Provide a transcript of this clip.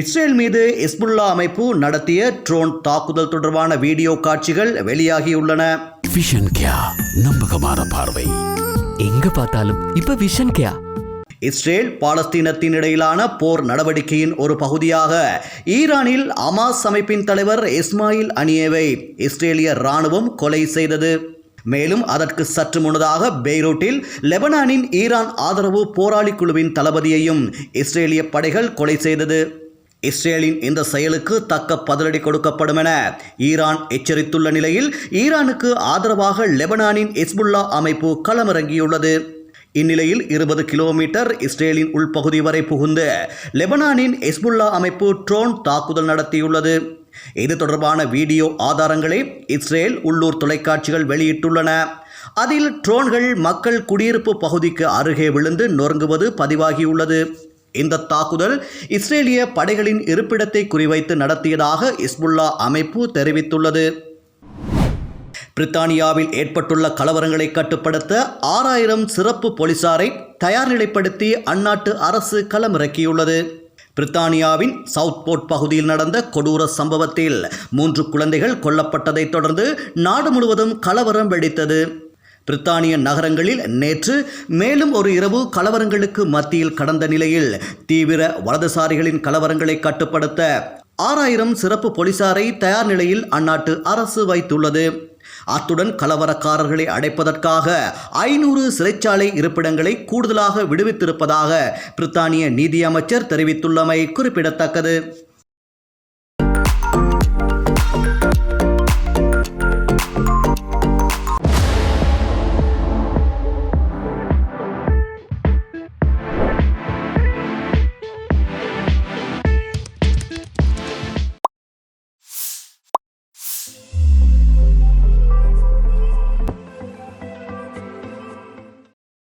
Israel மீது இஸ்புல்லா அமைப்பு நடத்திய ட்ரோன் தாக்குதல் தொடர்பான வீடியோ காட்சிகள் வெளியாகியுள்ளன. விஷன் கியா நம்பகமான பார்வை எங்க பார்த்தாலும் இப்ப விஷன் கேயா இஸ்ரேல் பாலஸ்தீனத்தின் இடையிலான போர் நடவடிக்கையின் ஒரு பகுதியாக ஈரானில் அமாஸ் அமைப்பின் தலைவர் இஸ்மாயில் அனியேவை இஸ்ரேலிய ராணுவம் கொலை செய்தது. மேலும் அதற்கு சற்று முன்னதாக பெய்ரூட்டில் லெபனானின் ஈரான் ஆதரவு போராளி குழுவின் தளபதியையும் இஸ்ரேலிய படைகள் கொலை செய்தது. இஸ்ரேலின் இந்த செயலுக்கு தக்க பதிலடி கொடுக்கப்படும் என ஈரான் எச்சரித்துள்ள நிலையில் ஈரானுக்கு ஆதரவாக லெபனானின் இஸ்புல்லா அமைப்பு களமிறங்கியுள்ளது. இந்நிலையில் இருபது கிலோமீட்டர் இஸ்ரேலின் உள்பகுதி வரை புகுந்து லெபனானின் இஸ்புல்லா அமைப்பு ட்ரோன் தாக்குதல் நடத்தியுள்ளது. இது தொடர்பான வீடியோ ஆதாரங்களை இஸ்ரேல் உள்ளூர் தொலைக்காட்சிகள் வெளியிட்டுள்ளன. அதில் ட்ரோன்கள் மக்கள் குடியிருப்பு பகுதிக்கு அருகே விழுந்து நொறுங்குவது பதிவாகியுள்ளது. இந்த தாக்குதல் இஸ்ரேலிய படைகளின் இருப்பிடத்தை குறிவைத்து நடத்தியதாக இஸ்புல்லா அமைப்பு தெரிவித்துள்ளது. பிரித்தானியாவில் ஏற்பட்டுள்ள கலவரங்களை கட்டுப்படுத்த ஆறாயிரம் சிறப்பு போலீசாரை தயார்நிலைப்படுத்தி அந்நாட்டு அரசு களமிறக்கியுள்ளது. பிரித்தானியாவின் சவுத் போர்ட் பகுதியில் நடந்த கொடூர சம்பவத்தில் மூன்று குழந்தைகள் கொல்லப்பட்டதைத் தொடர்ந்து நாடு முழுவதும் கலவரம் வெடித்தது. பிரித்தானிய நகரங்களில் நேற்று மேலும் ஒரு இரவு கலவரங்களுக்கு மத்தியில் கடந்த நிலையில் தீவிர வலதுசாரிகளின் கலவரங்களை கட்டுப்படுத்த ஆறாயிரம் சிறப்பு போலீசாரை தயார் நிலையில் அந்நாட்டு அரசு வைத்துள்ளது. அத்துடன் கலவரக்காரர்களை அடைப்பதற்காக ஐநூறு சிறைச்சாலை இருப்பிடங்களை கூடுதலாக விடுவித்திருப்பதாக பிரித்தானிய நீதியமைச்சர் தெரிவித்துள்ளமை குறிப்பிடத்தக்கது.